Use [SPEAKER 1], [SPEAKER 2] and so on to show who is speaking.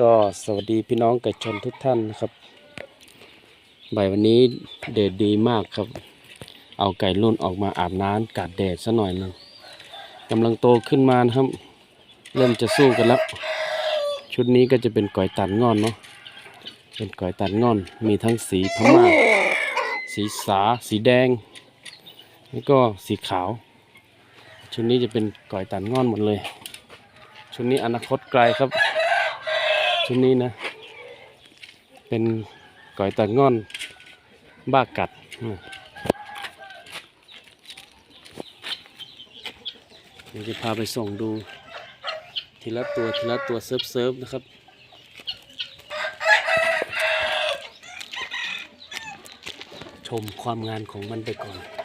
[SPEAKER 1] ก็สวัสดีพี่น้องไก่ชนทุกท่านนะครับบ่ายวันนี้แดดดีมากครับ เอาไก่รุ่นออกมาอาบน้ำกัดแดดซะหน่อยหนึงกำลังโตขึ้นมานะครับ เริ่มจะสู้กันแล้ว ชุดนี้ก็จะเป็นก่อยตันงอนเนาะเป็นก่อยตันงอน มีทั้งสีพม่าสีสาสีแดง แล้วก็สีขาว ชุดนี้จะเป็นก่อยตันงอนหมดเลย ชุดนี้อนาคตไกลครับ ชุดนี้นะ เป็นก่อยตันงอนบ้ากัดเดี๋ยวจะพาไปส่งดู ทีละตัวทีละตัวเซิร์ฟเซิร์ฟนะครับชมความงานของมันไปก่อน